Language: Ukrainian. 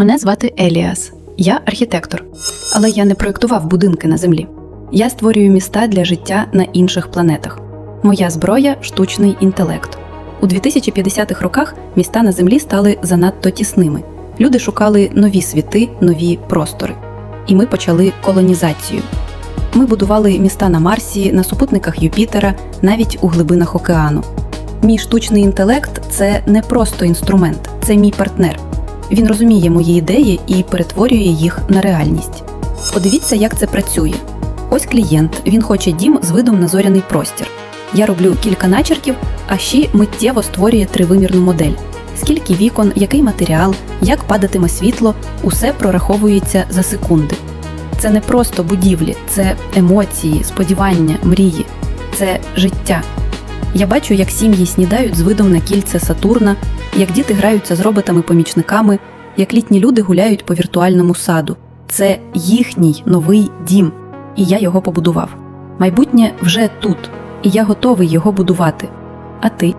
Мене звати Еліас. Я архітектор. Але я не проєктував будинки на землі. Я створюю міста для життя на інших планетах. Моя зброя штучний інтелект. У 2050-х роках міста на землі стали занадто тісними. Люди шукали нові світи, нові простори. І ми почали колонізацію. Ми будували міста на Марсі, на супутниках Юпітера, навіть у глибинах океану. Мій штучний інтелект це не просто інструмент, це мій партнер. Він розуміє мої ідеї і перетворює їх на реальність. Подивіться, як це працює. Ось клієнт, він хоче дім з видом на зоряний простір. Я роблю кілька начерків, а ще миттєво створює тривимірну модель. Скільки вікон, який матеріал, як падатиме світло, усе прораховується за секунди. Це не просто будівлі, це емоції, сподівання, мрії, це життя. Я бачу, як сім'ї снідають з видом на кільце Сатурна, як діти граються з роботами-помічниками, як літні люди гуляють по віртуальному саду. Це їхній новий дім, і я його побудував. Майбутнє вже тут, і я готовий його будувати. А ти?